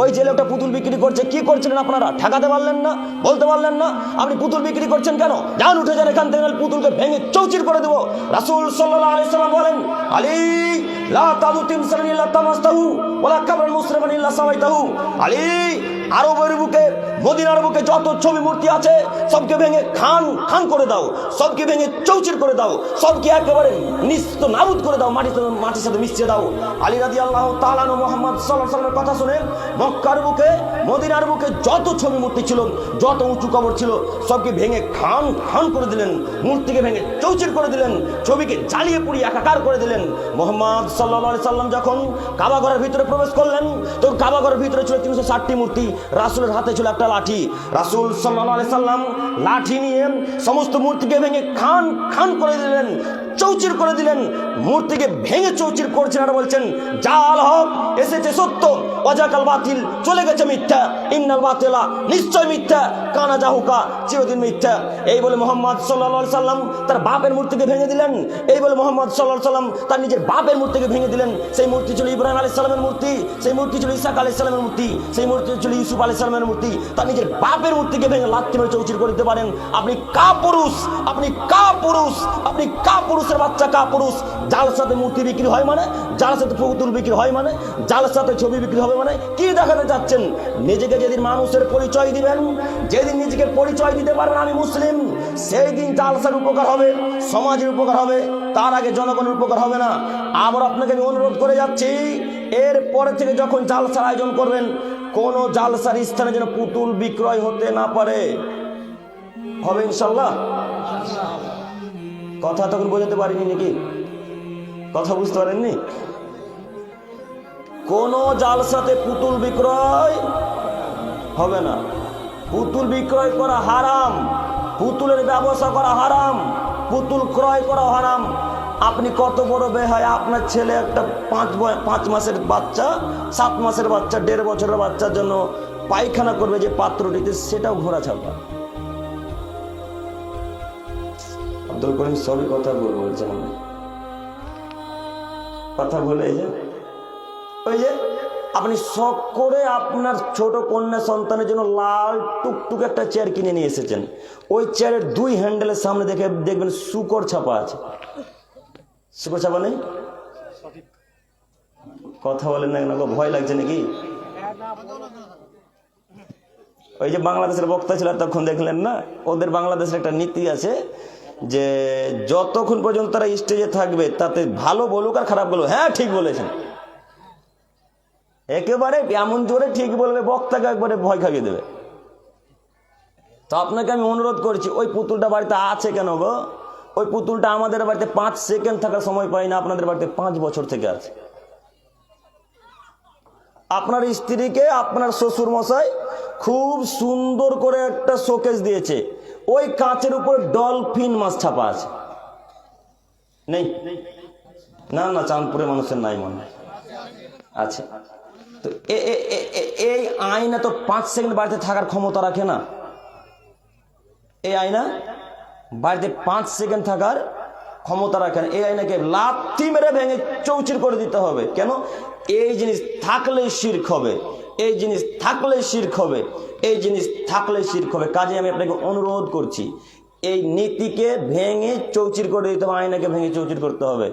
ওই যে লোকটা পুতুল বিক্রি করছে, কি করছিলেন আপনারা? ঠেকাতে পারলেন না? বলতে পারলেন না? আপনি পুতুল বিক্রি করছেন কেন? যান, উঠে যান এখান থেকে পুতুলকে ভেঙে চৌচির করে দেবো। রাসুল সাল্লাহ আলাইহি সাল্লাম বলেন, আলী লা তাদু তিমসারান ইল্লা তামাস্তাহু ওয়ালা কাবরান মুসরিমান ইল্লা সাওয়াইতাহু। আলী আরবের বুকে, মদিনার বুকে যত ছবি মূর্তি আছে, সবকে ভেঙে খান খান করে দাও, সবকে ভেঙে চৌচির করে দাও, সবকে একেবারে নিস্ত নাবুদ করে দাও সাথে মাটির সাথে মিশিয়ে দাও। আলী রাজি আল্লাহ তালানু মোহাম্মদ সাল্লাহ সাল্লামের কথা শুনে মক্কার বুকে, মদিনার বুকে যত ছবি মূর্তি ছিল, যত উঁচু কবর ছিল, সবকে ভেঙে খান খান করে দিলেন, মূর্তিকে ভেঙে চৌচির করে দিলেন, ছবিকে জ্বালিয়ে পুড়িয়ে একাকার করে দিলেন। মোহাম্মদ সাল্লাহ সাল্লাম যখন কাবাঘরের ভিতরে প্রবেশ করলেন, তো কাবাঘরের ভিতরে ছিল তিনশো ষাটটি মূর্তি। রাসুলের হাতে ছিল একটা লাঠি। রাসুল সাল্লাহ সাল্লাম লাঠি নিয়ে সমস্ত মূর্তিকে ভেঙে খান খান করে দিলেন। চৌচির করে দিলেন। মূর্তিকে ভেঙে চৌচির করছেন আর বলছেন, জাল হক, এসেছে সত্য, অজাকাল বাতিল, চলে গেছে মিথ্যা, ইন্নাল বাতিলা, নিশ্চয় মিথ্যা, কানা জাহুকা, চিরদিন মিথ্যা। এই বলে মোহাম্মদ সাল্লাহ সাল্লাম তার বাপের মূর্তিকে ভেঙে দিলেন। এই বলে মোহাম্মদ সাল্লাহ সাল্লাম তার নিজের বাপের মূর্তিকে ভেঙে দিলেন। সেই মূর্তি ছিল ইব্রাহিম আলী সালামের মূর্তি, সেই মূর্তি ছিল ইসাক আলি সালামের মূর্তি, সেই মূর্তি ছিল ইউসুফ আলি সালামের মূর্তি। তার নিজের বাপের মূর্তিকে ভেঙে লাত্তি মেরে চৌচির করে দিতে পারেন। আপনি কা পুরুষ আপনি কা পুরুষ আপনি কা পুরুষের বাচ্চা কা পুরুষ যার সাথে মূর্তি বিক্রি হয় মানে যার সাথে পুতুল বিক্রি হয় মানে যার সাথে ছবি বিক্রি হবে মানে কি দেখাতে চাচ্ছেন? নিজেকে যেদিন মানুষের পরিচয় দিবেন, যেদিন নিজেকে পরিচয় দিতে পারবেন আমি মুসলিম, সেই দিন জালসার উপকার হবে, সমাজের উপকার হবে, তার আগে জনগণের উপকার হবে না। আবার আপনাকে আমি অনুরোধ করে যাচ্ছি এর পরে থেকে যখন জালসার আয়োজন করবেন, কোন জালসার স্থানে যেন পুতুল বিক্রয় হতে না পারে। হবে ইনশাল্লাহ কথা তখন বোঝাতে পারিনি নাকি? কথা বুঝতে পারেননি? কোন জালসাতে পুতুল বিক্রয় হবে না। পুতুল বিক্রয় করা হারাম। পুতুলের ব্যবসা করা হারাম। পুতুল ক্রয় করা হারাম। আপনি কত বড় বেহায়, আপনার ছেলে একটা পাঁচ পাঁচ মাসের বাচ্চা, সাত মাসের বাচ্চা, দেড় বছরের বাচ্চার জন্য পায়খানা করবে যে পাত্রটিতে, সেটাও ঘোরা ছাপা। আব্দুল করিম সবই কথা বল বলছেন আমি। কথা বলে এই যে, ওই যে, আপনি শখ করে আপনার ছোট কন্যা সন্তানের জন্য লাল টুকটুক একটা চেয়ার কিনে নিয়ে এসেছেন। ওই চেয়ারের দুই হ্যান্ডেলের সামনে দেখে দেখবেন শুকর ছাপা আছে। শুকর ছাপা নেই? কথা বলেন না কেন ভয় লাগছে নাকি? ওই যে বাংলাদেশের বক্তা ছিল তখন দেখলেন না? ওদের বাংলাদেশের একটা নীতি আছে যে যতক্ষণ পর্যন্ত তারা স্টেজে থাকবে, তাতে ভালো বলুক আর খারাপ বলুক হ্যাঁ ঠিক বলেছেন। একেবারে এমন জোরে ঠিক বলবে, বক্তাকে একবারে ভয় খাইয়ে দেবে। তো আপনাকে আমি অনুরোধ করছি, ওই পুতুলটা বাড়িতে আছে কেন গো? ওই পুতুলটা আমাদের বাড়িতে পাঁচ সেকেন্ড থাকার সময় পাই না, আপনাদের বাড়িতে পাঁচ বছর থেকে আছে। আপনার স্ত্রীকে আপনার শ্বশুর মশাই খুব সুন্দর করে একটা শোকেস দিয়েছে। ওই কাঁচের উপর ডলফিন মাছ ছাপা আছে। নেই। না না চাঁদপুরে মানুষের নাই মনে আছে। তো এই আয়না তো পাঁচ সেকেন্ড বাড়িতে থাকার ক্ষমতা রাখে না। এই আয়না বাড়িতে পাঁচ সেকেন্ড থাকার ক্ষমতা রাখে না। এই আয়নাকে লাথি মেরে ভেঙে চৌচির করে দিতে হবে। কেন? এই জিনিস থাকলে শির্ক হবে। এই জিনিস থাকলে শির্ক হবে। এই জিনিস থাকলে শির্ক হবে। কাজে আমি আপনাকে অনুরোধ করছি, এই নীতিকে ভেঙে চৌচির করে দিতে হবে, আয়নাকে ভেঙে চৌচির করতে হবে।